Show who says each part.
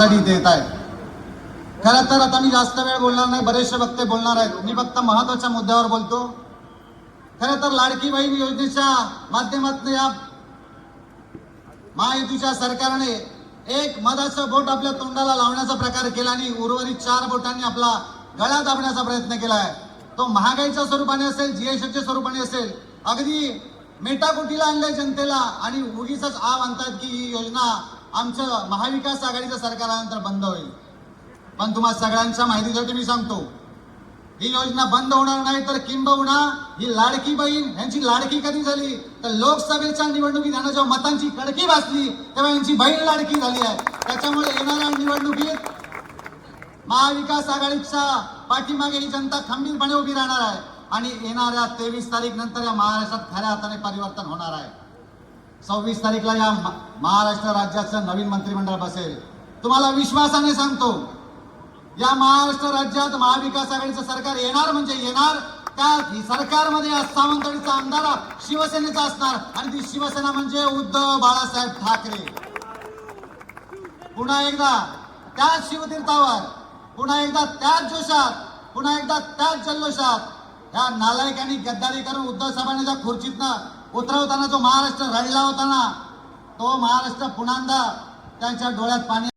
Speaker 1: कशासाठी देत आहे खरं तर आता मी जास्त वेळ बोलणार नाही बरेचसे वक्ते बोलणार आहेत. मी फक्त महत्त्वाच्या मुद्द्यावर बोलतो. खरं तर लाडकी बहीण योजनेच्या माध्यमातून या महायुतीच्या सरकारने एक मधाचं बोट आपल्या तोंडाला लावण्याचा प्रकार केला आणि उर्वरित चार बोटांनी आपला गळा दाबण्याचा प्रयत्न केला आहे. तो महागाईच्या स्वरूपाने असेल जीएसटीच्या स्वरूपाने असेल अगदी मेटाकुटीला आणलंय जनतेला आणि उगीच आव आणतात की ही योजना आमचं महाविकास आघाडीचं सरकार आल्यानंतर बंद होईल. पण तुम्हाला सगळ्यांच्या माहितीसाठी मी सांगतो ही योजना बंद होणार नाही तर किंबहुना ही लाडकी बहीण यांची लाडकी कधी झाली? तर लोकसभेच्या निवडणुकीत यांना जेव्हा मतांची कडकी भासली तेव्हा यांची बहीण लाडकी झाली आहे. त्याच्यामुळे येणाऱ्या निवडणुकीत महाविकास आघाडीच्या पाठीमागे ही जनता खंबीरपणे उभी राहणार आहे. आणि येणाऱ्या तेवीस तारीख नंतर या महाराष्ट्रात खऱ्या हाताने परिवर्तन होणार आहे. सव्वीस तारीखला या महाराष्ट्र राज्याचं नवीन मंत्रिमंडळ बसेल. तुम्हाला विश्वासाने सांगतो या महाराष्ट्र राज्यात महाविकास आघाडीचं सरकार येणार म्हणजे येणार त्या सरकारमध्ये या सावंतवाडीचा आमदार शिवसेनेचा असणार आणि ती शिवसेना म्हणजे उद्धव बाळासाहेब ठाकरे. पुन्हा एकदा त्याच शिवतीर्थावर पुन्हा एकदा त्याच जोशात पुन्हा एकदा त्याच जल्लोषात या नालायकांनी गद्दारी करून उद्धव साहेबांनी ज्या खुर्चीतनं उतरवताना जो महाराष्ट्र रडला होता ना तो महाराष्ट्र पुन्हा त्यांच्या डोळ्यात पाणी